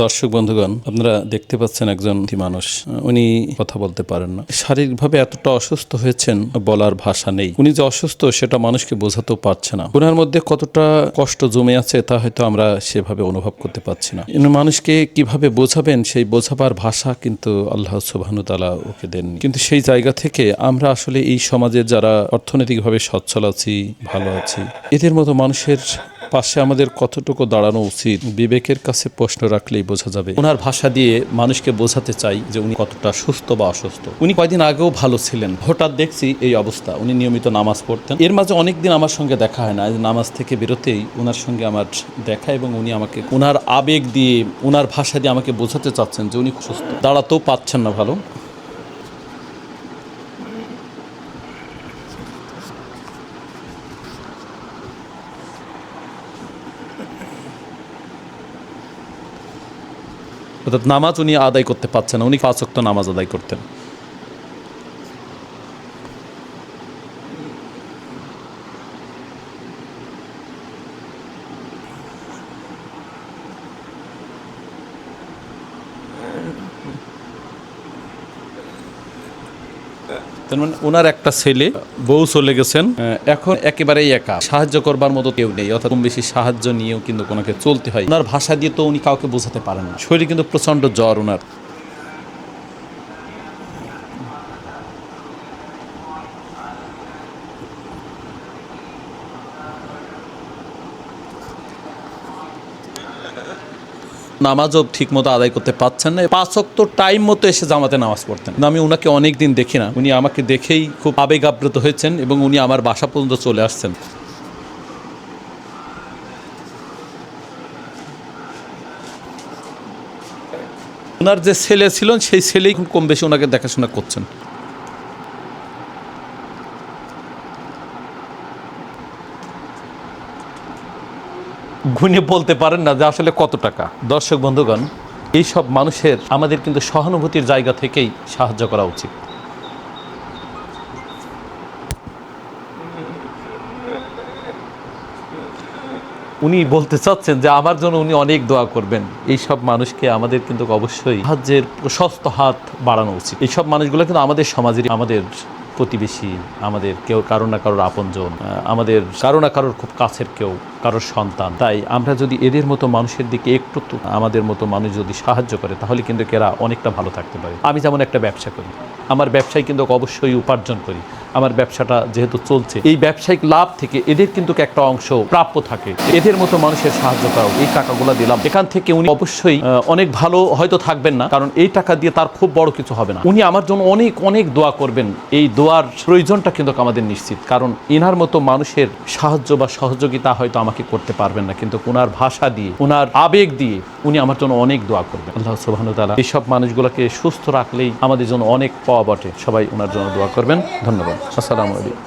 দর্শক বন্ধুগণ, আপনারা দেখতে পাচ্ছেন একজন মানুষ। উনি কথা বলতে পারেন না। শারীরিকভাবে এতটা অসুস্থ হয়েছেন বলার ভাষা নেই। উনি যে অসুস্থ, সেটা মানুষকে বোঝাতেও পারছে না। ওনার মধ্যে কতটা কষ্ট জমে আছে, তা হয়তো আমরা সেভাবে অনুভব করতে পারছি না। মানুষকে কীভাবে বোঝাবেন, সেই বোঝাবার ভাষা কিন্তু আল্লাহ সুবাহানুতালা ওকে দেননি। কিন্তু সেই জায়গা থেকে আমরা আসলে এই সমাজের যারা অর্থনৈতিকভাবে সচ্ছল আছি, ভালো আছি, এদের মতো মানুষের পাশে আমাদের কতটুকু দাঁড়ানো উচিত, বিবেকের কাছে প্রশ্ন রাখলেই বোঝা যাবে। ওনার ভাষা দিয়ে মানুষকে বোঝাতে চাই যে উনি কতটা সুস্থ বা অসুস্থ। উনি কয়দিন আগেও ভালো ছিলেন। হঠাৎ দেখছি এই অবস্থা। উনি নিয়মিত নামাজ পড়তেন। এর মাঝে অনেকদিন আমার সঙ্গে দেখা হয় না। নামাজ থেকে বেরোতেই ওনার সঙ্গে আমার দেখা এবং উনি আমাকে ওনার আবেগ দিয়ে ওনার ভাষা দিয়ে আমাকে বোঝাতে চাচ্ছেন যে উনি সুস্থ। দাঁড়াতেও পাচ্ছেন না ভালো। অর্থাৎ নামাজ উনি আদায় করতে পারছেন না। উনি পাঁচ নামাজ আদায় করতেন। মানে ওনার একটা ছেলে, বউ চলে গেছেন এখন একেবারেই একা। সাহায্য করবার মতো কেউ নেই, অর্থাৎ কম বেশি সাহায্য নিয়েও কিন্তু ওনাকে চলতে হয়। ওনার ভাষা দিয়ে তো উনি কাউকে বোঝাতে পারেন না। শরীরে কিন্তু প্রচণ্ড জ্বর ওনার। নামাজও ঠিক মতো আদায় করতে পারছেন না। পাঁচ অক্ত টাইম মতো এসে জামাতে নামাজ পড়তেন। আমি ওনাকে অনেক দিন দেখি না। উনি আমাকে দেখেই খুব আবেগ আপ্লুত হয়েছেন এবং উনি আমার বাসা পর্যন্ত চলে আসছেন। ওনার যে ছেলে ছিল সেই ছেলেই খুব কম বেশি ওনাকে দেখাশোনা করছেন। গুনে বলতে পারেন না যে আসলে কত টাকা। দর্শক বন্ধুগণ এইসব মানুষের আমাদের কিন্তু সহানুভূতির জায়গা থেকেই সাহায্য করা উচিত। উনি বলতে চাচ্ছেন যে আমার জন্য উনি অনেক দোয়া করবেন। এই সব মানুষকে আমাদের কিন্তু অবশ্যই সাহায্যের প্রশস্ত হাত বাড়ানো উচিত। এইসব মানুষগুলো কিন্তু আমাদের সমাজের আমাদের প্রতিবেশী, আমাদের কেউ কারও না কারোর আপনজন আমাদের কারও না কারোর খুব কাছের কেউ। কারোর সন্তান। তাই আমরা যদি এদের মতো মানুষের দিকে একটু আমাদের মতো মানুষ যদি সাহায্য করে, তাহলে কিন্তু এরা অনেকটা ভালো থাকতে পারে। আমি যেমন একটা ব্যবসা করি, আমার ব্যবসায় কিন্তু অবশ্যই উপার্জন করি, আমার ব্যবসাটা যেহেতু চলছে, এই ব্যবসায়িক লাভ থেকে এদের কিন্তু একটা অংশ প্রাপ্য থাকে। এদের মতো মানুষের সাহায্য করা এই টাকাগুলো দিলাম। এখান থেকে উনি অবশ্যই অনেক ভালো হয়তো থাকবেন না, কারণ এই টাকা দিয়ে তার খুব বড় কিছু হবে না। উনি আমার জন্য অনেক অনেক দোয়া করবেন, এই দোয়ার প্রয়োজনটা কিন্তু আমাদের নিশ্চিত, কারণ এনার মতো মানুষের সাহায্য বা সহযোগিতা হয়তো আমাকে করতে পারবেন না। কিন্তু ওনার ভাষা দিয়ে ওনার আবেগ দিয়ে উনি আমার জন্য অনেক দোয়া করবেন। আল্লাহ সুবাহ এইসব মানুষগুলোকে সুস্থ রাখলেই আমাদের জন্য অনেক পাওয়া বটে। সবাই ওনার জন্য দোয়া করবেন। ধন্যবাদ। আসসালামু আলাইকুম।